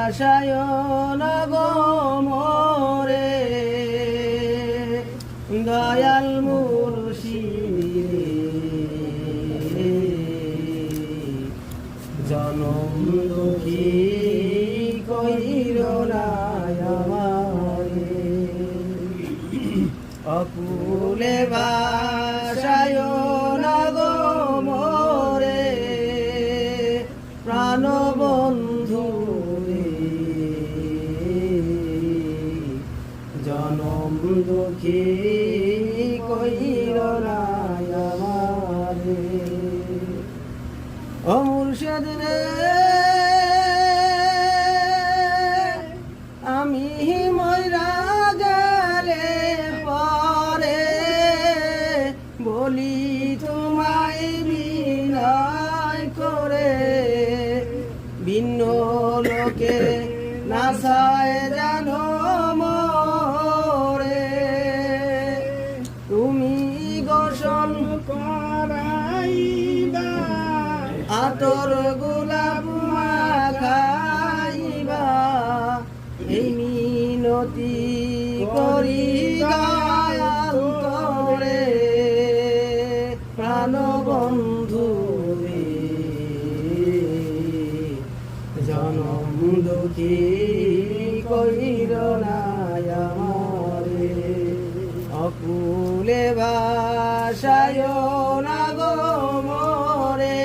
আশায়ন গমরে দয়াল মুর্শিদে। জনম দুঃখী কইর আমারে রে। জনম দুঃখী কইর আমারে। ও রে আমি ময়রা গেলে পরে বলি নাসায় জানো মরে। তুমি গোসল করাইবা, আতর গোলাপ খাইবা এই মিনতি করি গায়াল করে প্রাণ দুঃখী কইর নায়ারে অকুলে বাসায় নাগো মরে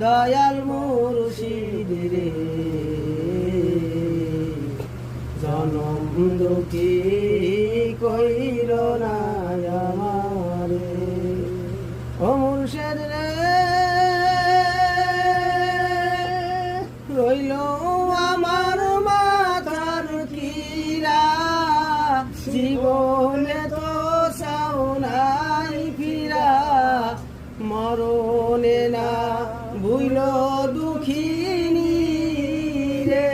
দয়াল মুর্শিদ রে। জনম দুঃখী কইর নায়ারে রইল আমার মাথার কিরা। জীবনে তো সাউনাই ফিরা। মরণে না ভুইল দুঃখিনী রে।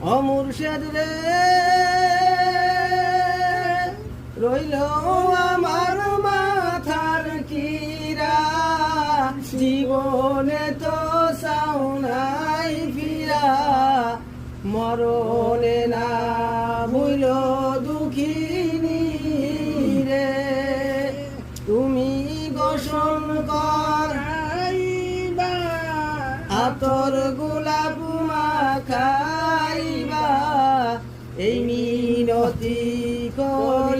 অমুর্শেদ রে। রইল আমার মাথার কিরা। জীবনে তো সাউনাই ফিরা, মরণে না ভুইল দুঃখিনী রে। তুমি গোসল করাইবা, আতর গোলাপ মাখাইবা, এই মিনতি করি